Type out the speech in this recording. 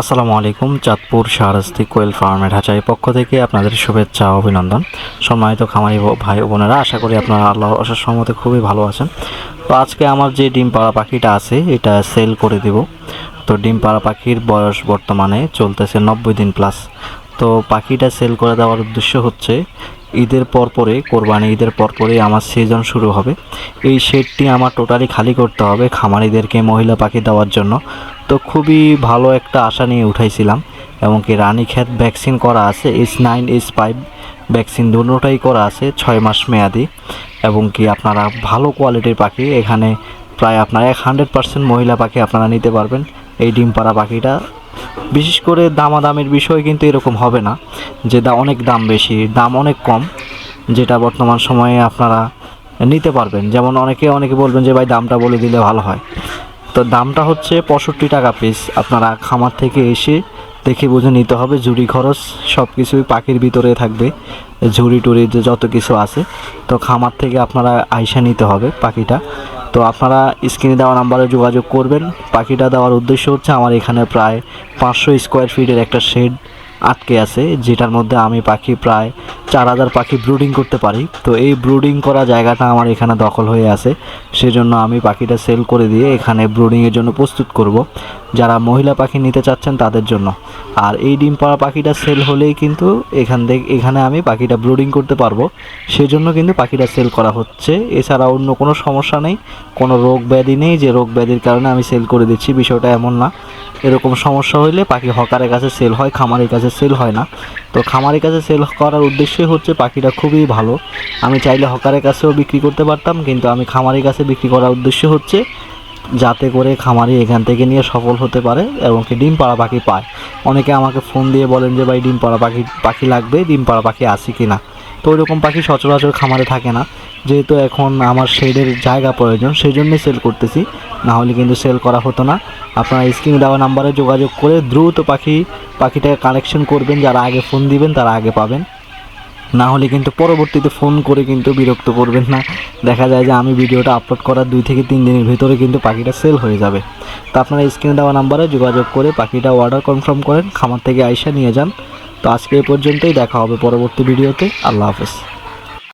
আসসালামু আলাইকুম, চাঁদপুর শাহরাস্তি কোয়েল ফার্মের হাঁচাই পক্ষ থেকে আপনাদের শুভেচ্ছা অভিনন্দন। সম্মানিত খামারি ভাই বোনেরা, আশা করি আপনারা আল্লাহ অশেষ সম্মতে খুবই ভালো আছেন। তো আজকে আমার যে ডিম পাড়া পাখিটা আছে, এটা সেল করে দেব। তো ডিম পাড়া পাখির বয়স বর্তমানে চলতেছে নব্বই দিন প্লাস। তো পাখিটা সেল করে দেওয়ার উদ্দেশ্য হচ্ছে, ঈদের পর পরে, কোরবানি ঈদের পর পরে আমার সিজন শুরু হবে। এই শেডটি আমার টোটালি খালি করতে হবে খামারিদেরকে মহিলা পাখি দেওয়ার জন্য। তো খুবই ভালো একটা আশা নিয়ে উঠাইছিলাম। এবং কি রানীক্ষেত ভ্যাকসিন করা আছে H nine H five vaccine দুটোটাই করা আছে, ছয় মাস মেয়াদি। এবং কি আপনারা ভালো কোয়ালিটির পাখি, এখানে প্রায় আপনার এক হান্ড্রেড পার্সেন্ট মহিলা পাখি আপনারা নিতে পারবেন। এই ডিম পাড়া পাখিটা, বিশেষ করে দামাদামের বিষয় কিন্তু এরকম হবে না, যে দা অনেক দাম বেশি, দাম অনেক কম, যেটা বর্তমান সময়ে আপনারা নিতে পারবেন। যেমন অনেকে অনেকে বলবেন যে, ভাই, দামটা বলে দিলে ভালো হয়। তো দামটা হচ্ছে পঁয়ষট্টি টাকা পিস আপনারা খামার থেকে এসে দেখে বুঝে নিতে হবে, ঝুড়ি খরচ সব কিছুই পাখির ভিতরে থাকবে, ঝুড়ি টুড়ি যে যত কিছু আছে। তো খামার থেকে আপনারা আইসা নিতে হবে পাখিটা। তো আপনারা স্ক্রিনে দেওয়া নাম্বারে যোগাযোগ করবেন। পাখিটা দেওয়ার উদ্দেশ্য হচ্ছে, আমার এখানে প্রায় পাঁচশো স্কোয়ার ফিটের একটা শেড আটকে আছে, যেটার মধ্যে আমি পাখি প্রায় চার হাজার পাখি ব্রুডিং করতে পারি। তো এই ব্রুডিং করা জায়গাটা আমার এখানে দখল হয়ে আছে। সেজন্য আমি পাখিটা সেল করে দিয়ে এখানে ব্রুডিংয়ের জন্য প্রস্তুত করব, যারা মহিলা পাখি নিতে চাচ্ছেন তাদের জন্য। আর এই ডিম পাড়া পাখিটা সেল হলেই কিন্তু এখান থেকে এখানে আমি পাখিটা ব্রুডিং করতে পারব। সেজন্য কিন্তু পাখিটা সেল করা হচ্ছে। এছাড়া অন্য কোনো সমস্যা নেই, কোনো রোগ ব্যাধি নেই। যে রোগ ব্যাধির কারণে আমি সেল করে দিচ্ছি, বিষয়টা এমন না। এরকম সমস্যা হইলে পাখি হকারের কাছে সেল হয়, খামারের কাছে সেল হয় না। তো খামারের কাছে সেল করার উদ্দেশ্যই হচ্ছে পাখিটা খুবই ভালো। আমি চাইলে হকারের কাছেও বিক্রি করতে পারতাম, কিন্তু আমি খামারের কাছে বিক্রি করার উদ্দেশ্য হচ্ছে যাতে করে খামারি এখান থেকে নিয়ে সফল হতে পারে এবং কি ডিম পাড়া পাখি পায়। অনেকে আমাকে ফোন দিয়ে বলেন যে, ভাই, ডিম পাড়া পাখি পাখি লাগবে, ডিম পাড়া পাখি আছে কি না তো ওইরকম পাখি সচরাচর খামারে থাকে না। যেহেতু এখন আমার শেডের জায়গা প্রয়োজন সেই জন্যই সেল করতেছি। না হলে কিন্তু সেল করা হতো না। আপনারা স্ক্রিনে দেওয়া নাম্বারে যোগাযোগ করে দ্রুত পাখি, পাখিটাকে কালেকশন করবেন। যারা আগে ফোন দিবেন, তারা আগে পাবেন। না হলে কিন্তু পরবর্তীতে ফোন করে কিন্তু বিরক্ত করবেন না। দেখা যায় যে আমি ভিডিওটা আপলোড করার দুই থেকে তিন দিনের ভিতরে কিন্তু পাখিটা সেল হয়ে যাবে। তো আপনারা স্ক্রিনে দেওয়া নাম্বারে যোগাযোগ করে পাখিটা অর্ডার কনফার্ম করেন। খামার থেকে আইসা নিয়ে যান। তো আজকে এই পর্যন্তই দেখা হবে পরবর্তী ভিডিওতে। আল্লাহ হাফেজ।